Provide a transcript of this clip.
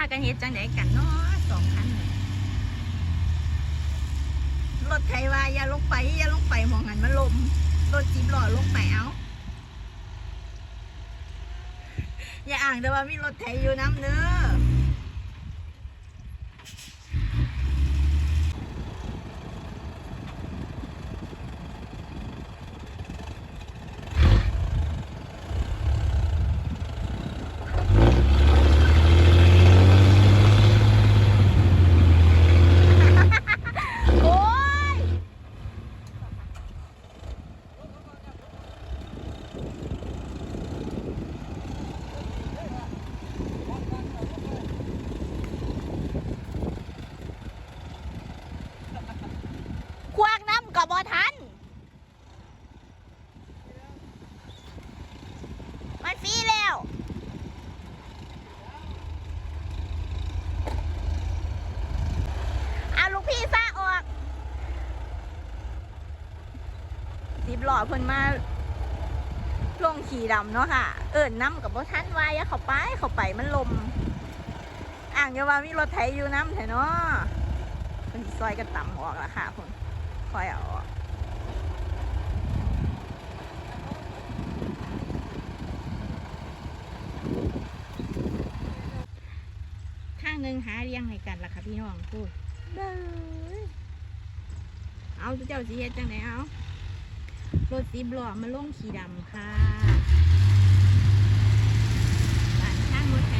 ากันเฮ็ดจังไดกันเนาะสองคันรถไทยว่าอย่าลงไปอย่าลงไปมองหันมันลมรถจีบหล่อลงไปเอาอย่าอ่างแต่ว่ามีรถไทยอยู่น้ำเนื้อ โอ้ย ควา กน้ำกับอทัน มันฟรีแล้วเอาลูกพี่ซ่าออกสิบหล่อเพิ่นมาลงขี่ดำเนาะค่ะ เอิญน้ำกับบ่ทันวายเขาไปเขาไปมันลม อ่างอยาวามีรถไถอยู่น้ำแถเนาะเพิ่นซอยกันต่ำออกละค่ะเพิ่นคอ ยเอาออกข้างหนึ่งหาเรียงให้กันล่ะค่ะพี่น้องพูดเอาเจ้าสีเฮ็ดจังไหนเอารถสีบล้อมาลงขี่ดำค่ะบ้านข้างรถไถ